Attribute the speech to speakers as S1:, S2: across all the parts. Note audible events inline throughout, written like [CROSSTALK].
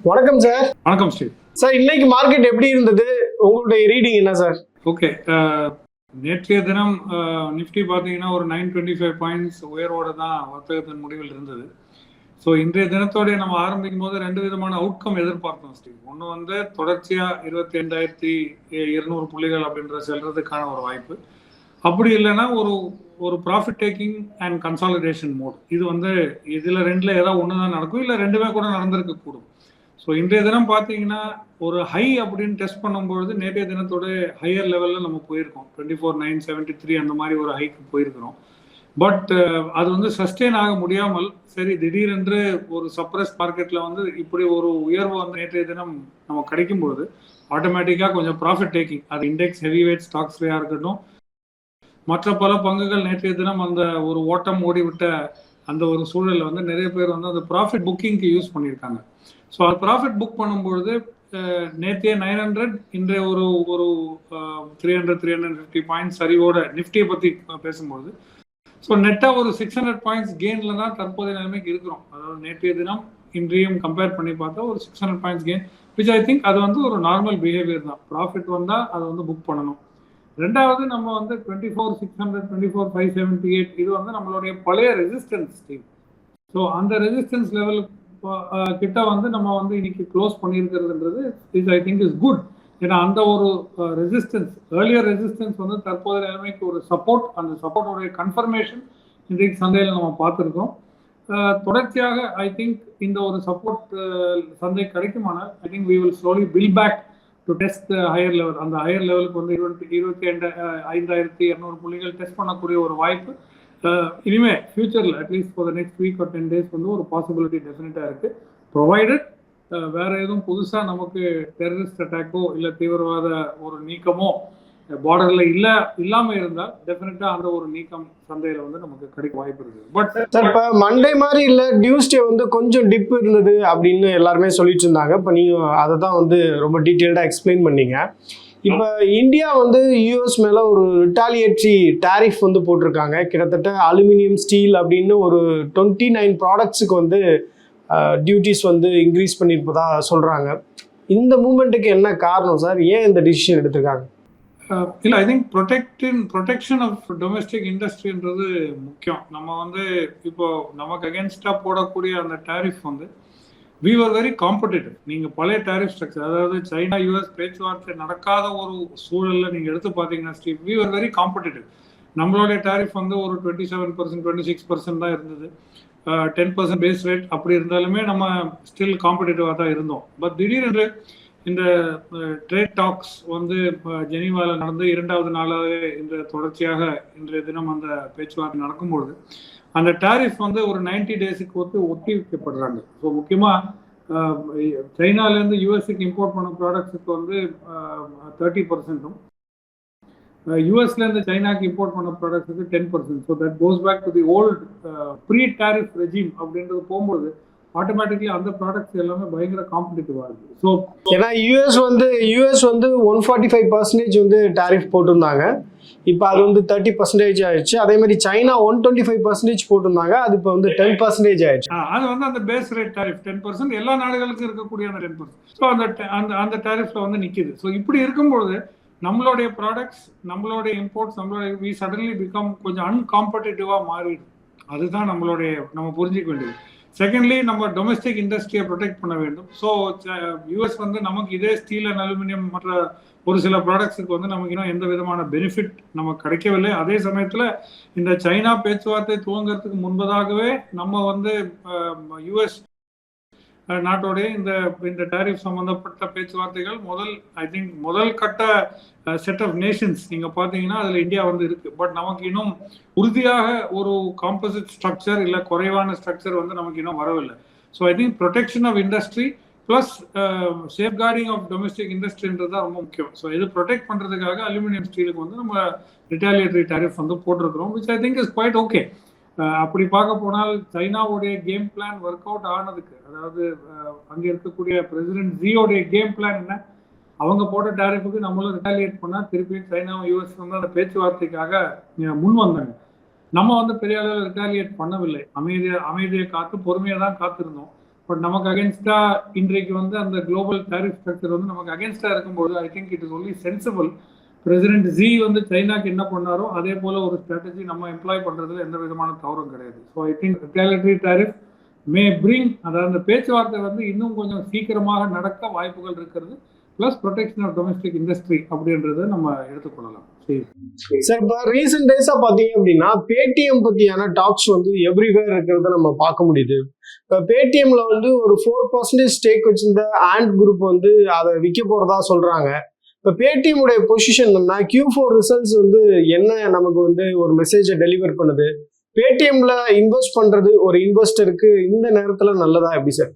S1: வணக்கம் சார்
S2: வணக்கம் ஸ்ரீ.
S1: சார் இன்னைக்கு மார்க்கெட் எப்படி இருந்தது? உங்களுடைய ரீடிங் என்ன சார்
S2: ஓகே நேற்றைய தினம் நிஃப்டி பார்த்தீங்கன்னா ஒரு நைன் டுவெண்ட்டி ஃபைவ் பாயிண்ட்ஸ் உயர்வோட தான் வர்த்தகத்தின் முடிவில் இருந்தது. ஸோ இன்றைய தினத்தோட நம்ம ஆரம்பிக்கும் போது ரெண்டு விதமான அவுட்கம் எதிர்பார்த்தோம் ஸ்டீவ் ஒன்று வந்து தொடர்ச்சியாக இருபத்தி ரெண்டாயிரத்தி இருநூறு புள்ளிகள் அப்படின்ற செல்றதுக்கான ஒரு வாய்ப்பு. அப்படி இல்லைன்னா ஒரு ஒரு profit taking and consolidation mode இது வந்து இதில் ரெண்டில் ஏதாவது ஒன்று தான் நடக்கும் இல்லை ரெண்டுமே கூட நடந்திருக்க கூடும் ஸோ இன்றைய தினம் பார்த்தீங்கன்னா ஒரு ஹை அப்படின்னு டெஸ்ட் பண்ணும்பொழுது நேற்றைய தினத்தோட ஹையர் லெவலில் நம்ம போயிருக்கோம். Twenty four nine seventy three அந்த மாதிரி ஒரு ஹைக்கு போயிருக்கிறோம். பட் அது வந்து சஸ்டெயின் ஆக முடியாமல் சரி திடீரென்று ஒரு சப்ரஸ் மார்க்கெட்டில் வந்து இப்படி ஒரு உயர்வு வந்து நேற்றைய தினம் நம்ம கிடைக்கும் பொழுது ஆட்டோமேட்டிக்காக கொஞ்சம் ப்ராஃபிட் டேக்கிங் அது இண்டெக்ஸ் ஹெவி வெயிட் ஸ்டாக்ஸ்லையாக இருக்கட்டும் மற்ற பல பங்குகள் நேற்றைய தினம் அந்த ஒரு ஓட்டம் ஓடிவிட்ட அந்த ஒரு சூழலில் வந்து நிறைய பேர் வந்து அந்த ப்ராஃபிட் புக்கிங்க்கு யூஸ் பண்ணியிருக்காங்க. ஸோ அது ப்ராஃபிட் புக் பண்ணும்பொழுது நேற்றைய நைன் ஹண்ட்ரட் இன்றைய ஒரு ஒரு three hundred three hundred fifty points சரிவோட நிஃப்டியை பற்றி பேசும்போது ஸோ நெட்டாக ஒரு சிக்ஸ் ஹண்ட்ரட் பாயிண்ட்ஸ் கெயினில் தான் தற்போதைய நிலைமைக்கு இருக்கிறோம். அதாவது நேற்றைய தினம் இன்றையும் கம்பேர் பண்ணி பார்த்தா ஒரு six hundred points gain which I think அது வந்து ஒரு நார்மல் பிஹேவியர் தான். ப்ராஃபிட் வந்தால் அதை வந்து புக் பண்ணணும். ரெண்டாவது நம்ம வந்து twenty four six hundred twenty four five seventy eight இது வந்து நம்மளுடைய பழைய ரெசிஸ்டன்ஸ் டீம் ஸோ அந்த ரெசிஸ்டன்ஸ் லெவலுக்கு கிட்ட வந்து நம்ம வந்து இன்னைக்கு close பண்ணியிருக்கிறதுன்றது is I think is good ஏன்னா அந்த ஒரு ரெசிஸ்டன்ஸ் ஏர்லியர் ரெசிஸ்டன்ஸ் வந்து தற்போதைய நிலைமைக்கு ஒரு சப்போர்ட் அந்த சப்போர்ட்டோடைய கன்ஃபர்மேஷன் இன்றைக்கு சந்தையில் நம்ம பார்த்துருக்கோம் தொடர்ச்சியாக ஐ திங்க் இந்த ஒரு சப்போர்ட் சந்தை கிடைக்குமானால் I think we will slowly pull back to test higher level அந்த ஹையர் லெவலுக்கு வந்து இருபத்தி இருபத்தி ரெண்டு ஐந்தாயிரத்தி இரநூறு புள்ளிகள் டெஸ்ட் பண்ணக்கூடிய ஒரு வாய்ப்பு இனிமே ஃபியூச்சரில் at least for the next week or ten days வந்து ஒரு பாசிபிலிட்டி டெஃபினட்டாக இருக்குது ப்ரொவைடட் வேற எதுவும் புதுசாக நமக்கு டெரரிஸ்ட் அட்டாக்கோ இல்லை தீவிரவாத ஒரு நீக்கமோ பார்டர்ல இல்ல இல்லாம இருந்தா டெஃபினட்டா அந்த ஒரு நீக்கம் சந்தையில வந்து நமக்கு கிடைக்க வாய்ப்பு இருக்கு பட்
S1: சார் இப்போ மண்டே மாதிரி இல்லை டியூஸ்டே வந்து கொஞ்சம் டிப் இருந்தது அப்படின்னு எல்லாருமே சொல்லிட்டு இருந்தாங்க. இப்போ நீங்கள் அதை தான் வந்து ரொம்ப டீட்டெயில்டாக எக்ஸ்பிளைன் பண்ணீங்க. இப்போ இந்தியா வந்து யூஎஸ் மேலே ஒரு ரிட்டாலியேட்ரி டேரிஃப் வந்து போட்டிருக்காங்க. கிட்டத்தட்ட அலுமினியம் ஸ்டீல் அப்படின்னு ஒரு டுவெண்ட்டி நைன் ப்ராடக்ட்ஸுக்கு வந்து டியூட்டிஸ் வந்து இன்க்ரீஸ் பண்ணியிருப்பதாக சொல்கிறாங்க இந்த மூமெண்ட்டுக்கு என்ன காரணம் சார்? ஏன் இந்த டிசிஷன் எடுத்திருக்காங்க?
S2: இல்லை I think protecting protection of domestic இண்டஸ்ட்ரின்றது முக்கியம். நம்ம வந்து இப்போ நமக்கு அகேன்ஸ்டாக போடக்கூடிய அந்த டேரிஃப் வந்து வி ஆர் வெரி காம்படிட்டிவ் நீங்கள் பழைய டேரிஃப் ஸ்ட்ரக்சர் அதாவது சைனா யூஎஸ் பேச்சுவார்த்தை நடக்காத ஒரு சூழலில் நீங்கள் எடுத்து பார்த்தீங்கன்னா ஸ்டீவ் வி ஆர் வெரி காம்படிட்டிவ் நம்மளுடைய டேரிஃப் வந்து ஒரு twenty seven percent twenty six percent தான் இருந்தது. டென் பர்சன்ட் பேஸ் ரேட் அப்படி இருந்தாலுமே நம்ம ஸ்டில் காம்படிட்டிவாக தான் இருந்தோம். பட் திடீரென்று இந்த ட்ரேட் டாக்ஸ் வந்து ஜெனீவாவில் நடந்து இரண்டாவது நாளாகவே இந்த தொடர்ச்சியாக இன்றைய தினம் அந்த பேச்சுவார்த்தை நடக்கும்பொழுது அந்த டாரிஃப் வந்து ஒரு நைன்டி டேஸுக்கு ஒத்து ஒத்தி வைக்கப்படுறாங்க ஸோ முக்கியமாக சைனாலேருந்து யூஎஸ்க்கு இம்போர்ட் பண்ண ப்ராடக்ட்ஸுக்கு வந்து தேர்ட்டி பர்சன்ட்டும் யூஎஸ்லேருந்து சைனாக்கு இம்போர்ட் பண்ண ப்ராடக்ட்ஸுக்கு ten percent so that goes back to the old pre tariff regime அப்படின்றது போகும்போது ஆட்டோமேட்டிக்லி அந்த ப்ராடக்ட்ஸ் எல்லாமே பயங்கர காம்படிட்டிவாக இருக்குது ஸோ
S1: ஏன்னா யூஎஸ் வந்து யூஎஸ் வந்து ஒன் ஃபார்ட்டி ஃபைவ் பர்சன்டேஜ் வந்து டேரிஃப் போட்டிருந்தாங்க. இப்போ அது வந்து தேர்ட்டி பர்சன்டேஜ் ஆயிடுச்சு. அதே மாதிரி China one twenty five percentage போட்டிருந்தாங்க. அது இப்போ வந்து டென் பர்சன்டேஜ் ஆயிடுச்சு.
S2: அது வந்து அந்த base rate tariff ten percent எல்லா நாடுகளுக்கும் இருக்கக்கூடிய அந்த டென் பர்சன்ட் ஸோ அந்த அந்த அந்த டாரிஃப்ல வந்து நிற்கிது ஸோ இப்படி இருக்கும்பொழுது நம்மளுடைய ப்ராடக்ட்ஸ் நம்மளுடைய இம்போர்ட்ஸ் நம்மளுடைய வி சடன்லி பிகம் கொஞ்சம் அன்காம்படிட்டிவாக மாறிடுது. அதுதான் நம்மளுடைய நம்ம புரிஞ்சிக்க வேண்டியது. செகண்ட்லி நம்ம டொமஸ்டிக் இண்டஸ்ட்ரியை ப்ரொடெக்ட் பண்ண வேண்டும். ஸோ யூஎஸ் வந்து நமக்கு இதே ஸ்டீல் அண்ட் அலுமினியம் மற்ற ஒரு சில ப்ராடக்ட்ஸுக்கு வந்து நமக்கு இன்னும் எந்த விதமான பெனிஃபிட் நமக்கு கிடைக்கவில்லை. அதே சமயத்தில் இந்த சைனா பேச்சுவார்த்தை துவங்கிறதுக்கு முன்பதாகவே நம்ம வந்து யூஎஸ் நாட்டோடைய இந்த இந்த டேரிஃப் சம்பந்தப்பட்ட பேச்சுவார்த்தைகள் முதல் ஐ திங்க் முதல் கட்ட செட் ஆஃப் நேஷன்ஸ் நீங்க பாத்தீங்கன்னா அதுல இந்தியா வந்து இருக்கு. பட் நமக்கு இன்னும் உறுதியாக ஒரு காம்போசிட் ஸ்ட்ரக்சர் இல்ல குறைவான ஸ்ட்ரக்சர் வந்து நமக்கு இன்னும் வரவில்லை. So I think protection of industry plus safeguarding of domestic இண்டஸ்ட்ரின்றது தான் ரொம்ப முக்கியம். ஸோ இது ப்ரொடெக்ட் பண்றதுக்காக அலுமினியம் ஸ்டீலுக்கு வந்து நம்ம ரிட்டாலியேட்டரி டேரிஃப் வந்து போட்டிருக்கிறோம் which I think is quite okay அப்படி பார்க்க போனால் சைனாவுடைய கேம் பிளான் ஒர்க் அவுட் ஆனதுக்கு அதாவது அங்கே இருக்கக்கூடிய பிரசிடென்ட் ஜியோடைய கேம் பிளான் என்ன? அவங்க போட்ட டேரிஃபுக்கு நம்மளும் ரிட்டாலியேட் பண்ணால் திருப்பியும் சைனாவும் யூஎஸ் வந்து அந்த பேச்சுவார்த்தைக்காக முன் வந்தாங்க நம்ம வந்து பெரிய அளவில் ரிட்டாலியேட் பண்ணவில்லை. அமைதியை அமைதியை காத்து பொறுமையாக தான் காத்திருந்தோம். பட் நமக்கு அகேன்ஸ்டா இன்றைக்கு வந்து அந்த குளோபல் டேரிஃப் ஸ்ட்ரக்சர் வந்து நமக்கு அகேன்ஸ்டா இருக்கும்போது I think it is only sensible president Xi வந்து சைனாக்கு என்ன பண்ணாரோ அதே போல ஒரு ஸ்ட்ராட்டஜி நம்ம எம்ப்ளாய் பண்றதுல எந்த விதமான தவறும் கிடையாது. So I think retaliatory tariff may bring அதாவது அந்த பேச்சுவார்த்தை வந்து இன்னும் கொஞ்சம் சீக்கிரமாக நடக்க வாய்ப்புகள் இருக்கிறது plus protection of domestic industry அப்படின்றத நம்ம எடுத்துக்கொள்ளலாம். சார்
S1: இப்போ ரீசெண்ட் டேஸாக பார்த்தீங்க அப்படின்னா பேடிஎம் பற்றியான டாக்ஸ் வந்து எவ்ரிவேர் இருக்கிறத நம்ம பார்க்க முடியுது. இப்போ பேடிஎம்ல வந்து ஒரு ஃபோர் பர்சன்டேஜ் ஸ்டேக் வச்சிருந்த ஆண்ட் குரூப் வந்து அதை விற்க போகிறதா சொல்கிறாங்க இப்போ பேடிஎம்முடைய பொசிஷன் என்ன கியூ ஃபோர் ரிசல்ட்ஸ் வந்து என்ன நமக்கு வந்து ஒரு மெசேஜை டெலிவர் பண்ணுது? பேடிஎம்ல இன்வெஸ்ட் பண்றது ஒரு இன்வெஸ்டருக்கு இந்த நேரத்துல நல்லதா எப்படி சார்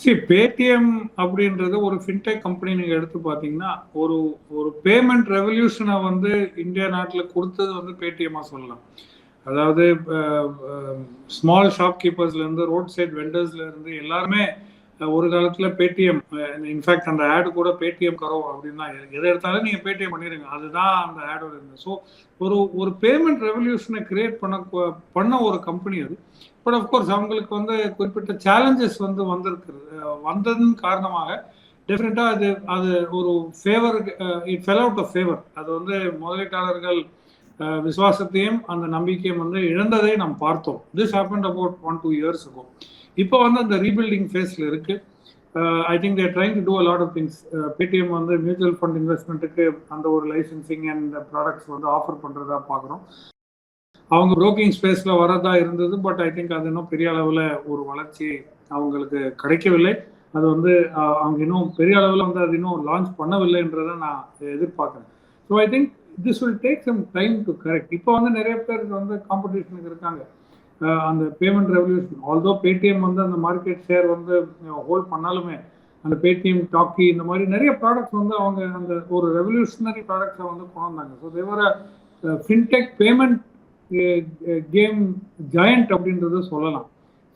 S2: சரி பேடிஎம் அப்படின்றது ஒரு ஃபின்டெக் கம்பெனி நீங்கள் எடுத்து பார்த்தீங்கன்னா ஒரு ஒரு பேமெண்ட் ரெவல்யூஷனை வந்து இந்தியா நாட்டில் கொடுத்தது வந்து பேடிஎம்மாக சொல்லலாம். அதாவது ஸ்மால் ஷாப் கீப்பர்ஸ்லேருந்து ரோட் சைட் வெண்டர்ஸ்லேருந்து எல்லாருமே ஒரு காலத்துல பேடிஎம் இன்ஃபேக்ட் அந்த ஆடு கூட பேடிஎம் கரோ அப்படின்னு தான் எதை எடுத்தாலும் நீங்க பேடிஎம் பண்ணிடுங்க. அதுதான் அந்த ஆடோட இருந்தது. ஸோ ஒரு ஒரு பேமெண்ட் ரெவல்யூஷனை கிரியேட் பண்ண பண்ண ஒரு கம்பெனி அது. பட் அஃப்கோர்ஸ் அவங்களுக்கு வந்து குறிப்பிட்ட சேலஞ்சஸ் வந்து வந்திருக்கிறது. வந்ததன் காரணமாக டெஃபினட்டாக அது அது ஒரு favour it fell out of favour அது வந்து முதலீட்டாளர்கள் விசுவாசத்தையும் அந்த நம்பிக்கையும் வந்து இழந்ததை நாம் பார்த்தோம். This happen about one two years இருக்கும் இப்போ வந்து அந்த ரீபில்டிங் ஃபேஸில் இருக்கு. I think they're trying to do a lot of things Paytm வந்து மியூச்சுவல் ஃபண்ட் இன்வெஸ்ட்மெண்ட்டுக்கு அந்த ஒரு லைசன்சிங் அண்ட் ப்ராடக்ட்ஸ் வந்து ஆஃபர் பண்ணுறதா பார்க்குறோம் அவங்க புரோக்கிங் ஸ்பேஸில் வரதா இருந்தது பட் ஐ திங்க் அது இன்னும் பெரிய அளவில் ஒரு வளர்ச்சி அவங்களுக்கு கிடைக்கவில்லை. அது வந்து uh, அவங்க இன்னும் பெரிய அளவில் வந்து அது இன்னும் லான்ச் பண்ணவில்லைன்றதை நான் எதிர்பார்க்குறேன். So I think this will take some time to correct இப்போ வந்து நிறைய பேர் வந்து காம்படிஷனுக்கு இருக்காங்க. அந்த பேமெண்ட் ரெவல்யூஷன் ஆல்தோ பேடிஎம் வந்து அந்த மார்க்கெட் ஷேர் வந்து ஹோல்ட் பண்ணாலுமே அந்த பேடிஎம் டாக்கி இந்த மாதிரி நிறைய ப்ராடக்ட்ஸ் வந்து அவங்க அந்த ஒரு ரெவல்யூஷனரி ப்ராடக்ட்ஸை வந்து கொண்டு வந்தாங்க. So they were fintech payment game giant அப்படின்றத சொல்லலாம்.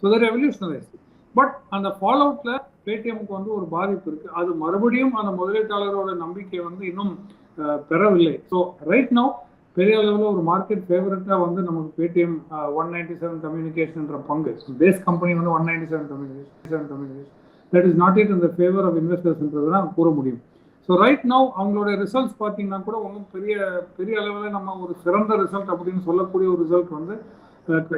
S2: ஸோ த ரெவல்யூஷனரைஸ் பட் அந்த ஃபாலோ அவுட்ல பேடிஎம்க்கு வந்து ஒரு பாதிப்பு இருக்கு. அது மறுபடியும் அந்த முதலீட்டாளரோட நம்பிக்கை வந்து இன்னும் பெறவில்லை. ஸோ ரைட் நவ் பெரிய அளவில் ஒரு மார்க்கெட் ஃபேவரட்டாக வந்து நமக்கு பேடிஎம் ஒன் நைன்டி செவன் கம்யூனிகேஷன்ன்ற பங்கு. பேஸ் கம்பெனி வந்து one ninety seven communication seven communication that is not it இந்த ஃபேவர் ஆஃப் இன்வெஸ்டர்ஸ்ன்றது தான் கூற முடியும். ஸோ ரைட் நவ் அவங்களோட ரிசல்ட்ஸ் பார்த்தீங்கன்னா கூட ஒன்றும் பெரிய பெரிய அளவில் நம்ம ஒரு சிறந்த ரிசல்ட் அப்படின்னு சொல்லக்கூடிய ஒரு ரிசல்ட் வந்து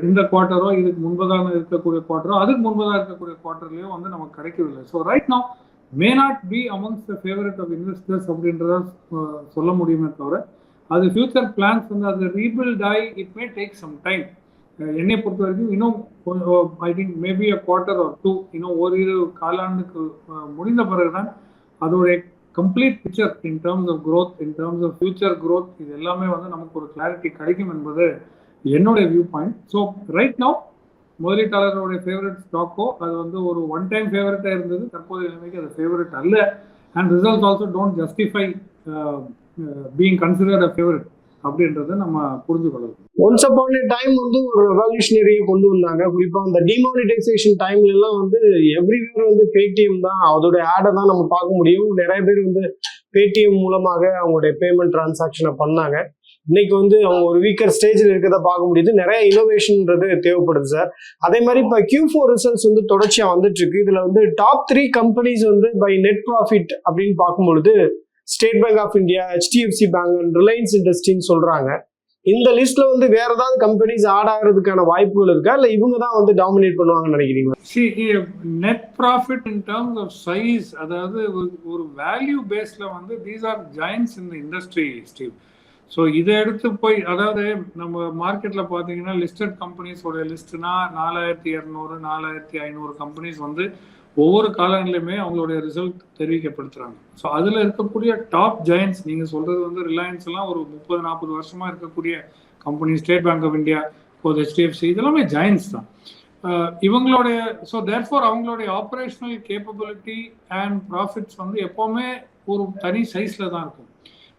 S2: இந்த குவார்ட்டரோ இதுக்கு முன்பதாக இருக்கக்கூடிய குவார்ட்டரோ அதுக்கு முன்பதாக இருக்கக்கூடிய குவார்ட்டர்லேயோ வந்து நமக்கு கிடைக்கவில்லை. So right now may not be amongst the favourite of investors அப்படின்றத சொல்ல முடியுமே தவிர அது ஃபியூச்சர் பிளான்ஸ் வந்து அது ரீபில்ட் ஆகி it may take some time என்னை பொறுத்த வரைக்கும் இன்னும் I think maybe a quarter or two இன்னும் ஓரிரு காலாண்டுக்கு முடிந்த பிறகுதான் அதோடைய complete picture in terms of growth in terms of future growth இது எல்லாமே வந்து நமக்கு ஒரு கிளாரிட்டி கிடைக்கும் என்பது என்னுடைய view point so right now முதலீட்டாளர்களுடைய favourite ஸ்டாக்கோ அது வந்து ஒரு ஒன் டைம் ஃபேவரட்டாக இருந்தது. தற்போதைய நிலைமைக்கு அது ஃபேவரட் அல்ல. And result also don't justify being considered a favourite அப்படின்றத நம்ம புரிந்து கொள்ளலாம்.
S1: ஒன்ஸ் அப்பான் டைம் வந்து ஒரு ரெவல்யூஷனரியை கொண்டு வந்தாங்க. குறிப்பா அந்த டிமானிட்டைசேஷன் டைம்ல எல்லாம் வந்து எவ்ரிவேர் வந்து பேடிஎம் தான் அதோட ஆடை தான் நம்ம பார்க்க முடியும். நிறைய பேர் வந்து பேடிஎம் மூலமாக அவங்களுடைய பேமெண்ட் டிரான்சாக்ஷனை பண்ணாங்க. இன்னைக்கு வந்து அவங்க ஒரு வீக்கர் ஸ்டேஜில் இருக்கிறத பார்க்க முடியுது. நிறைய இனோவேஷன்ன்றது தேவைப்படுது சார் அதே மாதிரி இப்போ கியூ ஃபோர் ரிசல்ட்ஸ் வந்து தொடர்ச்சியாக வந்துட்டு இருக்கு. இதுல வந்து டாப் த்ரீ கம்பெனிஸ் வந்து பை நெட் ப்ராஃபிட் அப்படின்னு பார்க்கும்பொழுது State Bank of India HDFC Bank Reliance இண்டஸ்ட்ரின்னு சொல்றாங்க. இந்த லிஸ்ட்ல வந்து வேற ஏதாவது கம்பெனிஸ் ஆட் ஆகிறதுக்கான வாய்ப்புகள் இருக்கா? இல்ல இவங்க தான் வந்து டாமினேட் பண்ணுவாங்கன்னு நினைக்கிறீங்களா?
S2: Net profit in terms of size அதாவது ஒரு- ஒரு வேல்யூ பேஸ்ல வந்து these are giants in industry Steve so இதை எடுத்து போய் அதாவது நம்ம மார்க்கெட்ல பார்த்தீங்கன்னா லிஸ்டட் கம்பெனிஸோட லிஸ்ட்னா நாலாயிரத்தி இரநூறு நாலாயிரத்தி ஐநூறு கம்பெனிஸ் வந்து ஒவ்வொரு காலங்களிலுமே அவங்களுடைய ரிசல்ட் தெரிவிக்கப்படுத்துறாங்க. ஸோ அதில் இருக்கக்கூடிய டாப் ஜெயின்ஸ் நீங்கள் சொல்றது வந்து ரிலையன்ஸ் எல்லாம் ஒரு முப்பது நாற்பது வருஷமா இருக்கக்கூடிய company State Bank of India இப்போது ஹெச்டிஎஃப்சி இதெல்லாமே ஜாயின்ஸ் தான். இவங்களுடைய ஸோ தேர்ஃபார் அவங்களுடைய ஆப்ரேஷனல் கேப்பபிலிட்டி அண்ட் ப்ராஃபிட்ஸ் வந்து எப்போவுமே ஒரு தனி சைஸில் தான் இருக்கும்.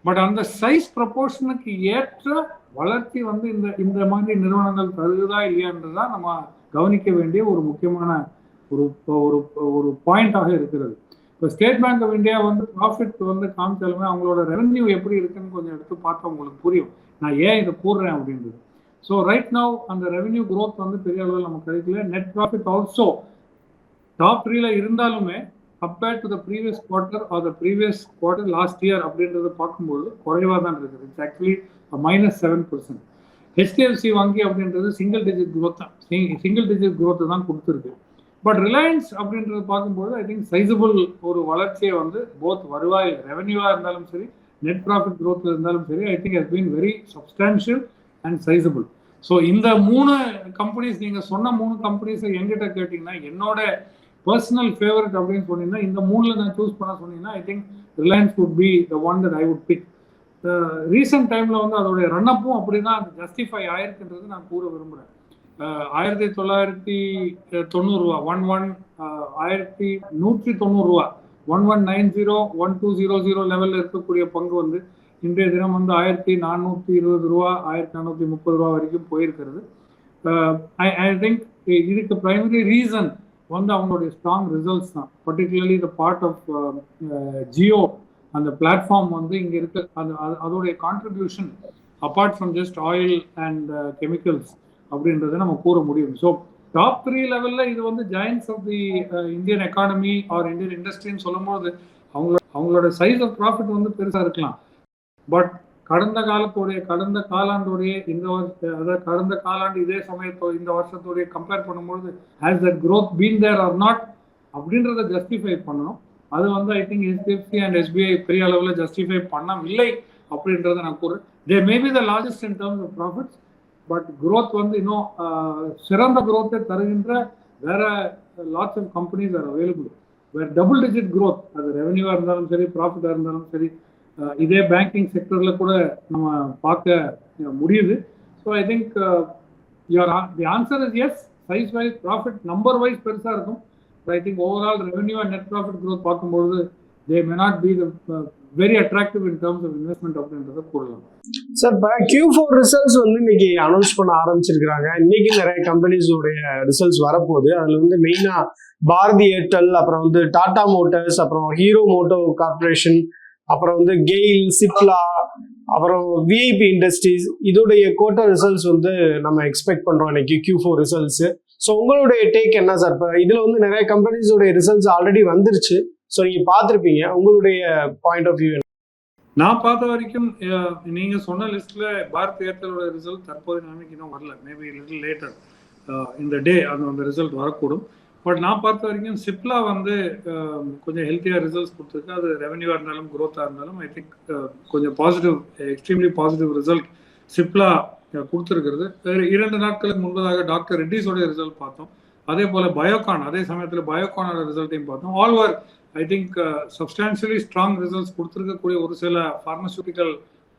S2: பட் அந்த சைஸ் ப்ரப்போர்ஷனுக்கு ஏற்ற வளர்ச்சி வந்து இந்த இந்த மாதிரி நிறுவனங்கள் தருகுதா இல்லையான்றதான் நம்ம கவனிக்க வேண்டிய ஒரு முக்கியமான ஒரு ஒரு ஒரு பாயிண்டாக இருக்கிறது. இப்போ ஸ்டேட் பேங்க் ஆஃப் இந்தியா வந்து ப்ராஃபிட் வந்து காமிச்சாலுமே அவங்களோட ரெவென்யூ எப்படி இருக்குன்னு கொஞ்சம் எடுத்து பார்த்தா உங்களுக்கு புரியும். நான் ஏன் இதை கூறுறேன் அப்படின்றது. ஸோ ரைட் நவ் அந்த ரெவென்யூ க்ரோத் வந்து பெரிய அளவில் நமக்கு கிடைக்கல. நெட் ப்ராஃபிட் ஆல்சோ டாப் த்ரீல இருந்தாலுமே compared to the previous quarter or the previous quarter last year அப்படின்றத பார்க்கும்போது குறைவாக தான் இருக்குது. It's actually minus seven percent HDFC வங்கி அப்படின்றது சிங்கிள் டிஜிட் குரோத் தான். சிங்கிள் டிஜிட் growth தான் கொடுத்துருக்கு. பட் ரிலையன்ஸ் அப்படின்றது பார்க்கும்போது ஐ திங்க் சைசபிள் ஒரு வளர்ச்சியை வந்து போத் வருவாய் ரெவன்யூவாக இருந்தாலும் சரி நெட் ப்ராஃபிட் க்ரோத் இருந்தாலும் சரி I think has been very substantial and sizable so இந்த மூணு கம்பெனிஸ் நீங்கள் சொன்ன மூணு கம்பெனிஸை எங்கிட்ட கேட்டிங்கன்னா என்னோட பர்சனல் ஃபேவரட் அப்படின்னு சொன்னீங்கன்னா இந்த மூணில் நான் சூஸ் பண்ண சொன்னீங்கன்னா I think Reliance would be the one that I would pick recent டைமில் வந்து அதோடைய ரன்னப்பும் அப்படி தான் ஜஸ்டிஃபை ஆயிருக்குன்றது நான் கூற விரும்புகிறேன் ஆயிரத்தி தொள்ளாயிரத்தி தொண்ணூறுரூவா ஒன் ஒன் ஆயிரத்தி நூற்றி தொண்ணூறுரூவா one one nine zero one two zero zero லெவலில் இருக்கக்கூடிய பங்கு வந்து இன்றைய தினம் வந்து ஆயிரத்தி நானூற்றி இருபது ரூபா ஆயிரத்தி நானூற்றி முப்பது ரூபா வரைக்கும் போயிருக்கிறது. ஐ ஐ திங்க் இதுக்கு பிரைமரி ரீசன் வந்து அவங்களுடைய ஸ்ட்ராங் ரிசல்ட்ஸ் தான். Particularly the part of Jio அந்த பிளாட்ஃபார்ம் வந்து இங்கே இருக்க. அது- அதோடைய contribution apart from just oil and chemicals அப்படின்றத நம்ம கூற முடியும். ஸோ டாப் த்ரீ லெவல்ல இது வந்து joins of the Indian economy or Indian இண்டஸ்ட்ரின்னு சொல்லும்போது அவங்களோட அவங்களோட சைஸ் ஆஃப் ப்ராஃபிட் வந்து பெருசாக இருக்கலாம். பட் கடந்த காலத்துடைய கடந்த காலாண்டுடைய இந்த அதாவது கடந்த காலாண்டு இதே சமயத்தோ இந்த வருஷத்துடைய கம்பேர் பண்ணும்பொழுது has that growth been there or not அப்படின்றத ஜஸ்டிஃபை பண்ணணும். அது வந்து I think HDFC and SBI பெரிய அளவில் ஜஸ்டிஃபை பண்ணவில்லை அப்படின்றத நான் கூறு they maybe the largest in terms of profits but growth வந்து இன்னும் சிறந்த growth தருகின்ற வேற lots of companies are available வேற டபுள் டிஜிட் growth அது ரெவன்யூவாக இருந்தாலும் சரி ப்ராஃபிட்டாக இருந்தாலும் சரி இதே பேங்கிங் செக்டரில் கூட நம்ம பார்க்க முடியுது. So I think your the answer is yes size wise profit number wise பெருசாக இருக்கும். I think overall revenue and net profit growth பார்க்கும்பொழுது they may not be the very attractive in terms of investment அப்படின்றத கூறலாம்.
S1: Sir இப்போ Q four results வந்து இன்னைக்கு announce பண்ண ஆரம்பிச்சிருக்கிறாங்க. இன்னைக்கு நிறைய கம்பெனிஸோடைய ரிசல்ட்ஸ் வரப்போகுது. அதில் வந்து மெயினாக பாரதி ஏர்டெல் அப்புறம் வந்து டாடா மோட்டார்ஸ் அப்புறம் ஹீரோ மோட்டோ கார்பரேஷன் அப்புறம் வந்து கெயில் சிப்லா அப்புறம் விஐபி இண்டஸ்ட்ரீஸ் இதோடைய கோட்டா ரிசல்ட்ஸ் வந்து நம்ம எக்ஸ்பெக்ட் பண்ணுறோம் இன்னைக்கு கியூ ஃபோர் ரிசல்ட்ஸ் ஸோ உங்களுடைய டேக் என்ன சார் இப்போ இதில் வந்து நிறைய கம்பெனிஸோடைய ரிசல்ட்ஸ் ஆல்ரெடி வந்துருச்சு. ஸோ நீங்கள் பார்த்துருப்பீங்க. உங்களுடைய பாயிண்ட் ஆஃப் வியூ
S2: நான் பார்த்த வரைக்கும் நீங்க சொன்ன லிஸ்ட்ல பாரத் ஏர்டெலோட ரிசல்ட் தற்போதைய நிலைமைக்கு இன்னும் வரல. மேபி லிட்டில் லேட்டர் இந்த டே அந்த அந்த ரிசல்ட் வரக்கூடும். பட் நான் பார்த்த வரைக்கும் சிப்லா வந்து கொஞ்சம் ஹெல்த்தியாக ரிசல்ட்ஸ் கொடுத்துருக்கு. அது ரெவன்யூவாக இருந்தாலும் growth-ஆ இருந்தாலும் ஐ திங்க் கொஞ்சம் positive extremely positive result Cipla கொடுத்துருக்கிறது. இரண்டு நாட்களுக்கு முன்பதாக டாக்டர் ரெட்டிஸோடைய ரிசல்ட் பார்த்தோம். அதே போல பயோகான் அதே சமயத்தில் பயோகானோட ரிசல்ட்டையும் பார்த்தோம். All over I think substantially strong results கொடுத்துருக்கக்கூடிய ஒரு சில ஃபார்மசூட்டிக்கல்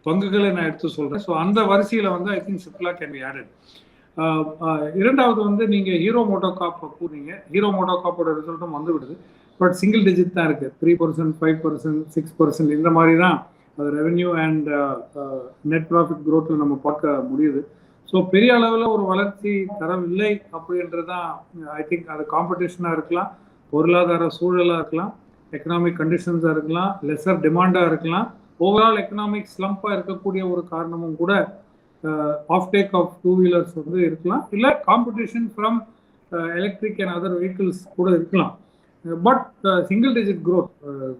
S2: பங்குகளை நான் எடுத்து சொல்கிறேன் ஸோ அந்த வரிசையில் வந்து I think Cipla can be added இரண்டாவது வந்து நீங்கள் ஹீரோ மோட்டோ காப் கூறிங்க ஹீரோ மோட்டோ காப்போட ரிசல்ட்டும் வந்து விடுது. பட் சிங்கிள் டிஜிட் தான் இருக்குது three percent five percent six percent இந்த மாதிரி தான் அது ரெவென்யூ அண்ட் நெட் ப்ராஃபிட் க்ரோத்தில் நம்ம பார்க்க முடியுது. ஸோ பெரிய அளவில் ஒரு வளர்ச்சி தரவில்லை அப்படின்றதான் ஐ திங்க் அது காம்படிஷனாக இருக்கலாம். பொருளாதார சூழலாக இருக்கலாம். எக்கனாமிக் கண்டிஷன்ஸாக இருக்கலாம் லெஸர் டிமாண்டாக இருக்கலாம். ஓவரால் எக்கனாமிக் ஸ்லம்பாக இருக்கக்கூடிய ஒரு காரணமும் கூட off take of two wheelers வந்து இருக்கலாம். இல்லை competition from electric and other vehicles கூட இருக்கலாம். But single digit growth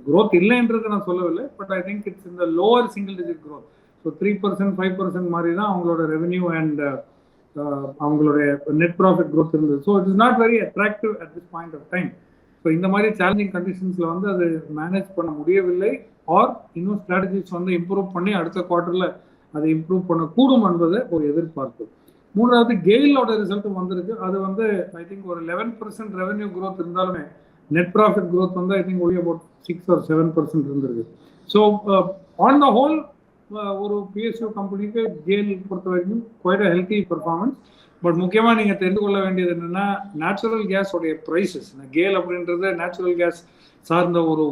S2: growth இல்லைன்றது நான் சொல்லவில்லை. பட் ஐ திங்க் இட்ஸ் இந்த lower single digit growth so three percent five percent மாதிரி தான் அவங்களோட ரெவென்யூ அண்ட் அவங்களுடைய நெட் ப்ராஃபிட் க்ரோத் இருந்தது. So it is not very attractive at this point of time so இந்த மாதிரி சேலஞ்சிங் கண்டிஷன்ஸில் வந்து அது மேனேஜ் பண்ண முடியவில்லை. ஆர் இன்னும் ஸ்ட்ராட்டஜிஸ் வந்து இம்ப்ரூவ் பண்ணி அடுத்த குவார்ட்டரில் அதை இம்ப்ரூவ் பண்ணக்கூடும் என்பது ஒரு எதிர்பார்ப்பு. மூன்றாவது கெயிலோட ரிசல்ட்டும் வந்திருக்கு. அது வந்து ஐ திங்க் ஒரு லெவன் பர்சன்ட் ரெவன்யூ க்ரோத் இருந்தாலுமே நெட் ப்ராஃபிட் க்ரோத் வந்து I think only about six or seven percent இருந்திருக்கு. ஸோ ஆன் த ஹோல் ஒரு பிஎஸ்யூ கம்பெனிக்கு கேல் பொறுத்த வரைக்கும் குவைட் ஹெல்த்தி பர்ஃபார்மன்ஸ் பட் முக்கியமாக நீங்கள் தெரிந்து கொள்ள வேண்டியது என்னென்னா நேச்சுரல் கேஸோடைய ப்ரைஸஸ் கேல் அப்படின்றது நேச்சுரல் கேஸ் சார்ந்த ஒரு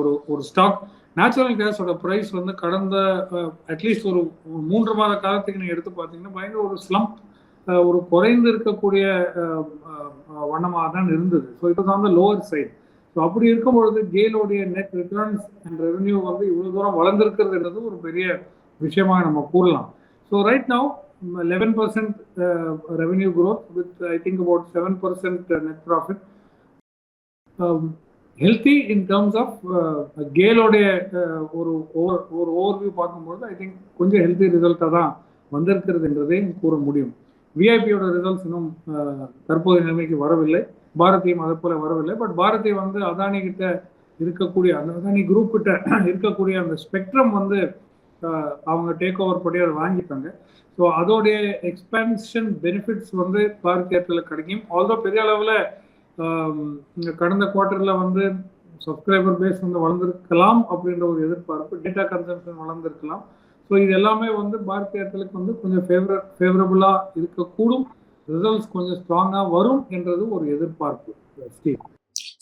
S2: ஒரு ஒரு ஸ்டாக் நேச்சுரல் கேஸோட ப்ரைஸ் வந்து கடந்த அட்லீஸ்ட் ஒரு மூன்று மாத காலத்துக்கு நீங்கள் எடுத்து பார்த்தீங்கன்னா பயங்கர ஒரு ஸ்லம்ப் ஒரு குறைந்து இருக்கக்கூடிய வண்ணமாக தான் இருந்தது. So it was on the lower side so அப்படி இருக்கும் பொழுது கேலோடைய நெட் ரிட்டர்ன்ஸ் அண்ட் ரெவன்யூ வந்து இவ்வளோ தூரம் வளர்ந்துருக்கிறதுன்றது ஒரு பெரிய விஷயமாக நம்ம கூறலாம். So right now eleven uh, revenue growth with I think about seven percent net profit healthy in terms of கேலோடைய ஒரு ஓவர் ஒரு ஓவர்வியூ பார்க்கும்போது ஐ திங்க் கொஞ்சம் ஹெல்த்தி ரிசல்ட்டாக தான் வந்திருக்கிறது என்றதே கூற முடியும். விஐபியோட ரிசல்ட்ஸ் இன்னும் uh, தற்போதைய நிலைமைக்கு வரவில்லை. பாரதியும் அதை போல வரவில்லை. பட் பாரதி வந்து அதானி கிட்ட இருக்கக்கூடிய அந்த அதானி குரூப் கிட்ட இருக்கக்கூடிய அந்த ஸ்பெக்ட்ரம் வந்து அவங்க டேக் ஓவர் படி அதை வாங்கிப்பாங்க. ஸோ அதோடைய எக்ஸ்பென்ஷன் பெனிஃபிட்ஸ் வந்து பாரத் ஏர்டெல் கிடைக்கும். ஆல்தோ பெரிய அளவில் கடந்த குவார்ட்டரில் வந்து சப்ஸ்கிரைபர் பேஸ் வந்து வளர்ந்துருக்கலாம் அப்படின்ற ஒரு எதிர்பார்ப்பு டேட்டா கன்சம்ஷன் வளர்ந்துருக்கலாம். ஸோ இது எல்லாமே வந்து பாரத் ஏர்டெலுக்கு வந்து கொஞ்சம் ஃபேவர ஃபேவரபுளாக இருக்கக்கூடும். ரிசல்ட்ஸ் கொஞ்சம் ஸ்ட்ராங்காக வரும் என்றது ஒரு எதிர்பார்ப்பு ஸ்டீவ்.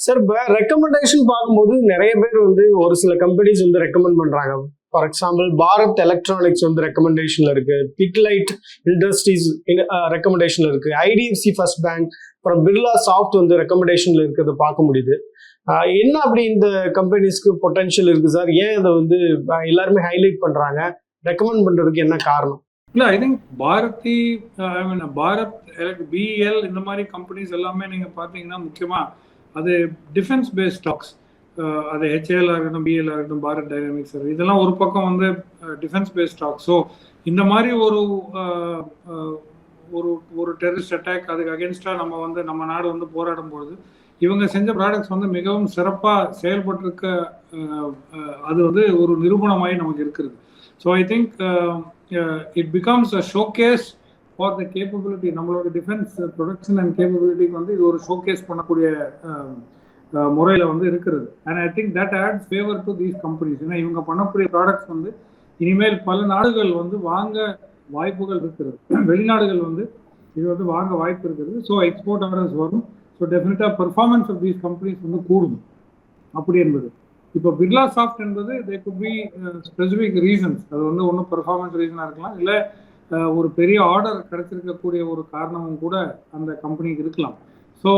S1: சார் இப்போ ரெக்கமெண்டேஷன் பார்க்கும்போது நிறைய பேர் வந்து ஒரு சில கம்பெனிஸ் வந்து ரெக்கமெண்ட் பண்ணுறாங்க ஃபார் எக்ஸாம்பிள் பாரத் எலக்ட்ரானிக்ஸ் வந்து ரெக்கமெண்டேஷன்ல இருக்கு. பிக்லைட் இண்டஸ்ட்ரீஸ் ரெக்கமெண்டேஷன்ல இருக்கு. ஐடிஎஃப்சி ஃபர்ஸ்ட் பேங்க் அப்புறம் பிர்லா சாஃப்ட் வந்து ரெக்கமெண்டேஷன்ல இருக்கிறத பார்க்க முடியுது. என்ன அப்படி இந்த கம்பெனிஸ்க்கு பொட்டன்ஷியல் இருக்கு சார் ஏன் இதை வந்து எல்லாருமே ஹைலைட் பண்றாங்க? ரெக்கமெண்ட் பண்றதுக்கு என்ன காரணம்?
S2: இல்லை I think Bharti I mean Bharat PL இந்த மாதிரி கம்பெனிஸ் எல்லாமே நீங்கள் பார்த்தீங்கன்னா முக்கியமாக அது டிஃபென்ஸ் பேஸ்ட் ஸ்டாக்ஸ் அது ஹெச்ஏலாக இருக்கட்டும் பிஎல்லாக இருக்கட்டும் பாரத் டைனாமிக்ஸ் இதெல்லாம் ஒரு பக்கம் வந்து டிஃபென்ஸ் பேஸ்ட் ஸ்டாக் ஸோ இந்த மாதிரி ஒரு ஒரு ஒரு டெரரிஸ்ட் அட்டாக் அதுக்கு அகேன்ஸ்டாக நம்ம வந்து நம்ம நாடு வந்து போராடும் பொழுது இவங்க செஞ்ச ப்ராடக்ட்ஸ் வந்து மிகவும் சிறப்பாக செயல்பட்டிருக்க அது வந்து ஒரு நிரூபணமாகி நமக்கு இருக்குது so I think it becomes a showcase for the capability நம்மளோட டிஃபென்ஸ் ப்ரொடக்ஷன் அண்ட் கேப்பபிலிட்டிக்கு வந்து இது ஒரு ஷோகேஸ் பண்ணக்கூடிய முறையில் வந்து இருக்கிறது. And I think that adds favour to these companies ஏன்னா இவங்க பண்ணக்கூடிய ப்ராடக்ட்ஸ் வந்து இனிமேல் பல நாடுகள் வந்து வாங்க வாய்ப்புகள் இருக்கிறது. [CLEARS THROAT] வெளிநாடுகள் வந்து இது வந்து வாங்க வாய்ப்பு இருக்கிறது. ஸோ எக்ஸ்போர்ட் ஆர்டர்ஸ் வரும். ஸோ டெஃபினட்டாக பெர்ஃபார்மன்ஸ் ஆஃப் தீஸ் கம்பெனிஸ் வந்து கூடும். அப்படி என்பது. இப்போ பிர்லா சாஃப்ட் என்பது they could be specific reasons அது வந்து ஒன்றும் பெர்ஃபார்மன்ஸ் ரீசனாக இருக்கலாம். இல்லை ஒரு பெரிய ஆர்டர் கிடைச்சிருக்கக்கூடிய ஒரு காரணமும் கூட அந்த கம்பெனிக்கு இருக்கலாம். So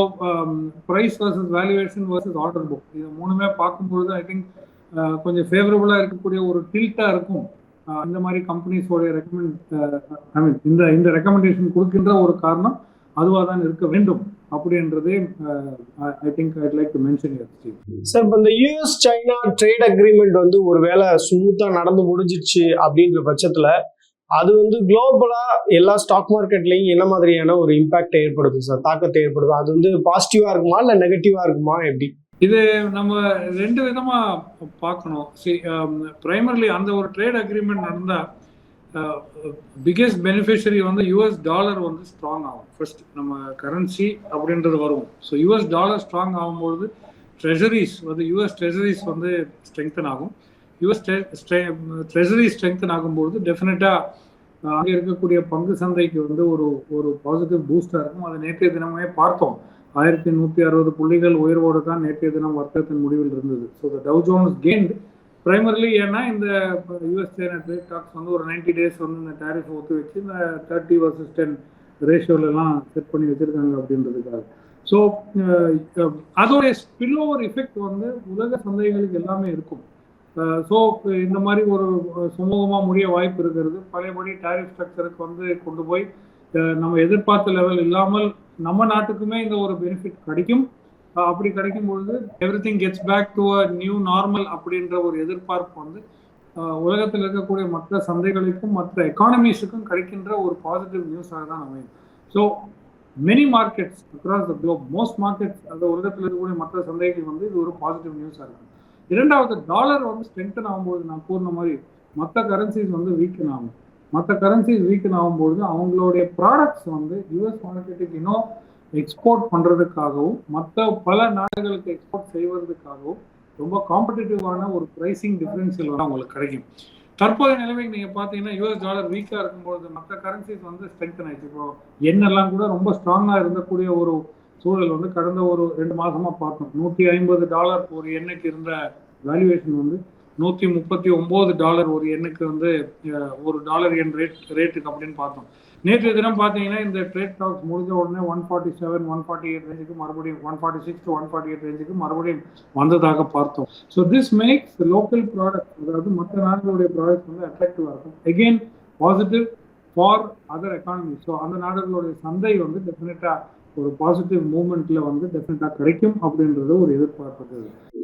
S2: price versus valuation versus order book இது மூணுமே பார்க்கும்பொழுது ஐ திங்க் uh, கொஞ்சம் ஃபேவரபுளாக இருக்கக்கூடிய ஒரு டில்ட்டாக இருக்கும். Uh, இந்த மாதிரி கம்பெனிஸோடைய ரெக்கமெண்ட் ஐ மீன் இந்த இந்த ரெக்கமெண்டேஷன் கொடுக்கின்ற ஒரு காரணம் அதுவாக தான் இருக்க வேண்டும் அப்படின்றதே I think I'd like to mention
S1: sir இப்போ இந்த யூஎஸ் சைனா ட்ரேட் அக்ரிமெண்ட் வந்து ஒருவேளை ஸ்மூத்தாக நடந்து முடிஞ்சிச்சு அப்படின்ற பட்சத்தில் அது வந்து குளோபலா எல்லா ஸ்டாக் மார்க்கெட்லயும் என்ன மாதிரியான ஒரு இம்பாக்ட் ஏற்படுது சார் தாக்கத்தை ஏற்படுது. அது வந்து பாசிட்டிவா இருக்குமா இல்ல நெகட்டிவா இருக்குமா? எப்படி?
S2: இது நம்ம ரெண்டு விதமா பார்க்கணும். சரி பிரைமர்லி அந்த ஒரு ட்ரேட் அக்ரிமெண்ட் நடந்தா பிக்கெஸ்ட் பெனிஃபிஷரி வந்து யூஎஸ் டாலர் வந்து ஸ்ட்ராங் ஆகும். ஃபர்ஸ்ட் நம்ம கரன்சி அப்படின்றது வரும். ஸோ யூஎஸ் டாலர் ஸ்ட்ராங் ஆகும்பொழுது ட்ரெஷரிஸ் வந்து யூஎஸ் ட்ரெஷரிஸ் வந்து ஸ்ட்ரெங்தன் ஆகும். யூஎஸ் ட்ரெஷரி ஸ்ட்ரெங்தன் ஆகும்போது டெஃபினட்டாக அங்கே இருக்கக்கூடிய பங்கு சந்தைக்கு வந்து ஒரு ஒரு பாசிட்டிவ் பூஸ்டாக இருக்கும். அதை நேற்றைய தினமே பார்த்தோம். ஆயிரத்தி நூற்றி அறுபது புள்ளிகள் உயர்வோடு தான் நேற்றைய தினம் வர்த்தகத்தின் முடிவில் இருந்தது. So the Dow Jones gained primarily ஏன்னா இந்த யூஎஸ் சைனா ட்ரேட் டாக்ஸ் வந்து ஒரு நைன்டி டேஸ் வந்து இந்த டேரிஃப் ஒத்து வச்சு இந்த தேர்ட்டி வர்சஸ் டென் ரேஷியோலலாம் செட் பண்ணி வச்சுருக்காங்க அப்படின்றதுக்காக. ஸோ அதோடைய ஸ்பில் ஓவர் எஃபெக்ட் வந்து உலக சந்தைகளுக்கு எல்லாமே இருக்கும். ஸோ இந்த மாதிரி ஒரு சுமூகமாக முடிய வாய்ப்பு இருக்கிறது. பழையபடி டேரிஃப் ஸ்ட்ரக்சருக்கு வந்து கொண்டு போய் நம்ம எதிர்பார்த்த லெவல் இல்லாமல் நம்ம நாட்டுக்குமே இந்த ஒரு பெனிஃபிட் கிடைக்கும். அப்படி கிடைக்கும் பொழுது everything gets back to a new normal அப்படின்ற ஒரு எதிர்பார்ப்பு வந்து உலகத்தில் இருக்கக்கூடிய மற்ற சந்தைகளுக்கும் மற்ற எக்கானமிஸுக்கும் கிடைக்கின்ற ஒரு பாசிட்டிவ் நியூஸாக தான் அமையும். So many markets across the globe most markets அந்த உலகத்தில் இருக்கக்கூடிய மற்ற சந்தைகள் வந்து இது ஒரு பாசிட்டிவ் நியூஸாக இருக்கும் இரண்டாவது டாலர் வந்து ஸ்ட்ரென்தன் ஆகும்போது நான் கூறின மாதிரி மற்ற கரன்சிஸ் வந்து வீக்கன் ஆகும். மற்ற கரன்சிஸ் வீக்கன் ஆகும்போது அவங்களுடைய ப்ராடக்ட்ஸ் வந்து யூஎஸ் மார்க்கெட்டுக்கு இன்னும் எக்ஸ்போர்ட் பண்ணுறதுக்காகவும் மற்ற பல நாடுகளுக்கு எக்ஸ்போர்ட் செய்வதற்காகவும் ரொம்ப காம்படிட்டிவான ஒரு ப்ரைசிங் டிஃப்ரென்ஷியல் வந்து அவங்களுக்கு கிடைக்கும். தற்போதைய நிலைமைக்கு நீங்கள் பார்த்தீங்கன்னா யூஎஸ் டாலர் வீக்காக இருக்கும்போது மற்ற கரன்சிஸ் வந்து ஸ்ட்ரென்தன் ஆயிடுச்சு. இப்போ எண்ணெல்லாம் கூட ரொம்ப ஸ்ட்ராங்காக இருந்தக்கூடிய ஒரு சூழல் வந்து கடந்த ஒரு ரெண்டு மாதமாக பார்த்தோம். நூற்றி ஐம்பது டாலர் ஒரு எண்ணுக்கு இருந்த வேல்யூவேஷன் வந்து நூற்றி முப்பத்தி ஒம்பது டாலர் ஒரு எண்ணுக்கு வந்து ஒரு டாலர் எண் ரேட் ரேட்டுக்கு அப்படின்னு பார்த்தோம். நேற்று தினம் பார்த்தீங்கன்னா இந்த ட்ரேட் டாக்ஸ் முடிஞ்ச உடனே one forty seven one forty eight ரேஞ்சுக்கு மறுபடியும் one forty six one forty eight ரேஞ்சுக்கு மறுபடியும் வந்ததாக பார்த்தோம். So this makes local product அதாவது மற்ற நாடுகளுடைய ப்ராடக்ட் வந்து அட்ராக்டிவாக இருக்கும். Again positive for other economy so அந்த நாடுகளுடைய சந்தை வந்து டெஃபினட்டாக ஒரு பாசிட்டிவ் மூமெண்ட்ல வந்து டெஃபினட்டா கிடைக்கும் அப்படின்றது ஒரு எதிர்பார்ப்பு.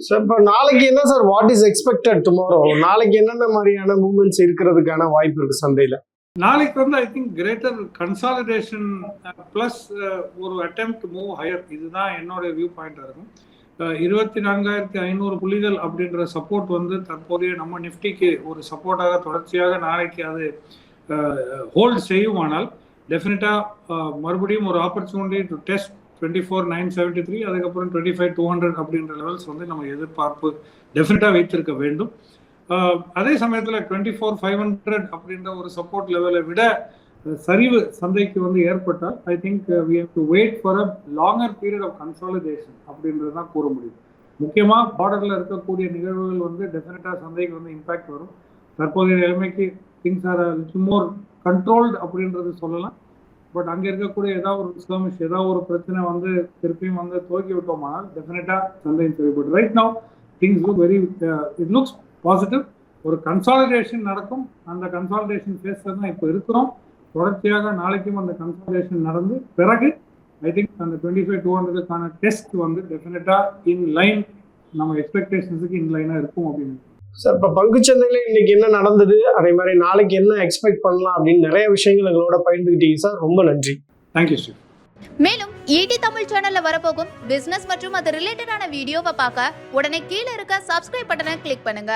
S1: சார் இப்போ நாளைக்கு என்ன sir what is expected tomorrow நாளைக்கு என்னென்ன மாதிரியான மூவ்மெண்ட்ஸ் இருக்கிறதுக்கான வாய்ப்பு இருக்கு சந்தையில?
S2: நாளைக்கு வந்து I think greater consolidation plus ஒரு அட்டெம்ப்ட் மூவ் ஹையர் இதுதான் என்னோட வியூ பாயிண்டா இருக்கும் இருபத்தி நான்காயிரத்தி ஐநூறு புள்ளிகள் அப்படின்ற சப்போர்ட் வந்து தற்போதைய நம்ம நிஃப்டிக்கு ஒரு சப்போர்ட்டாக தொடர்ச்சியாக நாளைக்கு அது ஹோல்ட் செய்யுமானால் டெஃபினட்டாக uh, மறுபடியும் ஒரு opportunity to test twenty four nine seventy three அதுக்கப்புறம் டுவெண்ட்டி ஃபைவ் டூ ஹண்ட்ரட் அப்படின்ற லெவல்ஸ் வந்து நம்ம எதிர்பார்ப்பு டெஃபினட்டாக வைத்திருக்க வேண்டும். Uh, அதே சமயத்தில் டுவெண்ட்டி ஃபோர் ஃபைவ் ஹண்ட்ரட் அப்படின்ற ஒரு சப்போர்ட் லெவலை விட uh, சரிவு சந்தைக்கு வந்து ஏற்பட்டால் I think we have to wait for a longer period of consolidation அப்படின்றது தான் கூற முடியும். முக்கியமாக பார்டரில் இருக்கக்கூடிய நிகழ்வுகள் வந்து டெஃபினட்டாக சந்தைக்கு வந்து இம்பாக்ட் வரும். தற்போதைய நிலைமைக்கு things are little more controlled அப்படின்றது சொல்லலாம். பட் அங்கே இருக்கக்கூடிய ஏதாவது ஒரு ஸ்கர்மிஷ் ஏதாவது ஒரு பிரச்சனை வந்து திருப்பியும் வந்து துவக்கி விட்டோமானால் டெஃபினட்டாக சந்தையின் செயல்படும் right now things look very it looks positive ஒரு கன்சாலிடேஷன் நடக்கும். அந்த கன்சாலிடேஷன் ஃபேஸில் தான் இப்போ இருக்கிறோம். தொடர்ச்சியாக நாளைக்கும் அந்த கன்சாலிடேஷன் நடந்து பிறகு ஐ திங்க் அந்த டுவெண்ட்டி ஃபைவ் டூ ஹண்ட்ரடுக்கான டெஸ்ட் வந்து டெஃபினட்டாக இன் லைன் நம்ம எக்ஸ்பெக்டேஷன்ஸுக்கு இன் லைனாக இருக்கும் அப்படின்னு
S1: சார் இப்போ பங்குச்சந்தையில இன்னைக்கு என்ன நடந்தது? அதே மாதிரி நாளைக்கு என்ன எக்ஸ்பெக்ட் பண்ணலாம் அப்படின்னு நிறைய விஷயங்கள் எங்களோட பகிர்ந்துக்கிட்டீங்க சார் ரொம்ப நன்றி.
S2: தேங்க்யூ ஸ்டீவ்
S3: மேலும் ஈடி தமிழ் சேனல்ல வரப்போகும் பிசினஸ் மற்றும் அது ரிலேட்டடான வீடியோவை பார்க்க உடனே கீழே இருக்க சப்ஸ்கிரைப் பட்டனை கிளிக் பண்ணுங்க.